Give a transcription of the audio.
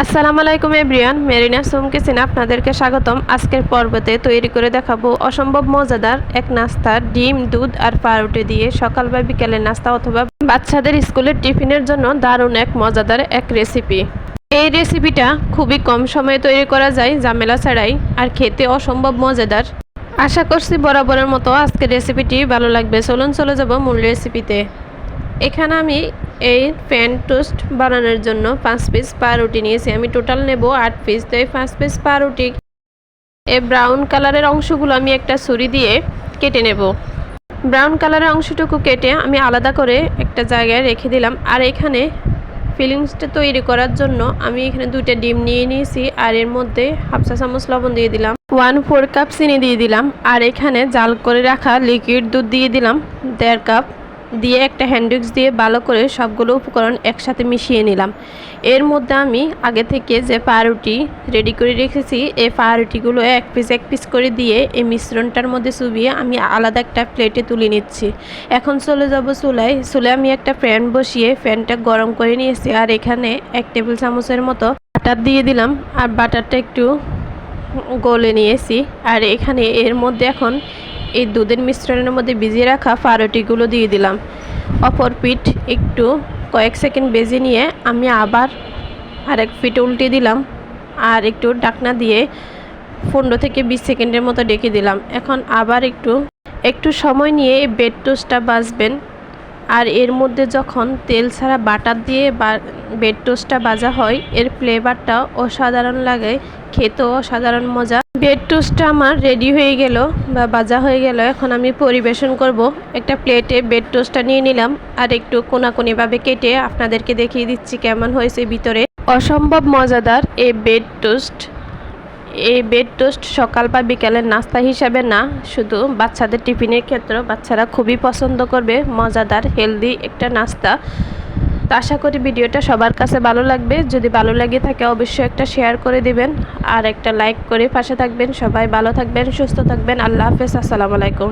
আসসালামু আলাইকুম এভরিয়ান মেরিনা সোম আপনাদেরকে স্বাগতম। আজকের পর্বতে তৈরি করে দেখাবো অসম্ভব মজাদার এক নাস্তা ডিম, দুধ আর পাউরুটি দিয়ে সকাল বা বিকেলের নাস্তা অথবা বাচ্চাদের স্কুলের টিফিনের জন্য দারুণ এক মজাদার এক রেসিপি। এই রেসিপিটা খুবই কম সময়ে তৈরি করা যায়, ঝামেলা ছাড়াই, আর খেতে অসম্ভব মজাদার। আশা করছি বরাবরের মতো আজকের রেসিপিটি ভালো লাগবে। চলুন চলে যাব মূল রেসিপিতে। এখানে আমি এই প্যান টোস্ট বানানোর জন্য পাঁচ পিস পাউরুটি নিয়েছি। আমি টোটাল নেব আট পিস। তো এই পাঁচ পিস পাউরুটি, এই ব্রাউন কালারের অংশগুলো আমি একটা ছুরি দিয়ে কেটে নেব। ব্রাউন কালারের অংশটুকু কেটে আমি আলাদা করে একটা জায়গায় রেখে দিলাম। আর এখানে ফিলিংসটা তৈরি করার জন্য আমি এখানে দুইটা ডিম নিয়ে নিয়েছি। আর এর মধ্যে হাফ চা চামচ লবণ দিয়ে দিলাম। ওয়ান ফোর কাপ চিনি দিয়ে দিলাম। আর এখানে জাল করে রাখা লিকুইড দুধ দিয়ে দিলাম। দেড় কাপ। দিয়ে একটা হ্যান্ডউইক্স দিয়ে ভালো করে সবগুলো উপকরণ একসাথে মিশিয়ে নিলাম। এর মধ্যে আমি আগে থেকে যে পাউরুটি রেডি করে রেখেছি, এই পাউরুটিগুলো এক পিস এক পিস করে দিয়ে এই মিশ্রণটার মধ্যে চুবিয়ে আমি আলাদা একটা প্লেটে তুলে নিচ্ছি। এখন চলে যাব চুলায়। চুলায় আমি একটা ফ্যান বসিয়ে ফ্যানটা গরম করে নিয়েছি আর এখানে এক টেবিল চামচের মতো বাটার দিয়ে দিলাম আর বাটারটা একটু গলে নিয়েছি। আর এখানে এর মধ্যে এখন এই দুধের মিশ্রণের মধ্যে ভিজিয়ে রাখা পাউরুটিগুলো দিয়ে দিলাম। অপর পিঠ একটু কয়েক সেকেন্ড বেজে নিয়ে আমি আবার আরেক পিঠ উল্টে দিলাম আর একটু ডাকনা দিয়ে পনেরো থেকে বিশ সেকেন্ডের মতো ডেকে দিলাম। এখন আবার একটু একটু সময় নিয়ে এই বেড টোস্টটা বাজবেন। আর এর মধ্যে যখন তেল ছাড়া বাটার দিয়ে বেড টোস্টটা ভাজা হয়, এর ফ্লেভারটা অসাধারণ লাগে, খেতেও অসাধারণ মজা। বেড টোস্টটা আমার রেডি হয়ে গেল বা ভাজা হয়ে গেল। এখন আমি পরিবেশন করব। একটা প্লেটে বেড টোস্টটা নিয়ে নিলাম আর একটু কোনাকুনিভাবে কেটে আপনাদেরকে দেখিয়ে দিচ্ছি কেমন হয়েছে ভিতরে। অসম্ভব মজাদার এই বেড টোস্ট। এই বেড টোস্ট সকাল বা বিকালের নাস্তা হিসাবে না, শুধু বাচ্চাদের টিফিনের ক্ষেত্রেও বাচ্চারা খুবই পছন্দ করবে। মজাদার, হেলদি একটা নাস্তা। তো আশা করি ভিডিওটা সবার কাছে ভালো লাগবে। যদি ভালো লাগে থাকে অবশ্যই একটা শেয়ার করে দিবেন। আর একটা লাইক করে পাশে থাকবেন। সবাই ভালো থাকবেন, সুস্থ থাকবেন। আল্লাহ হাফেজ, আসসালামু আলাইকুম।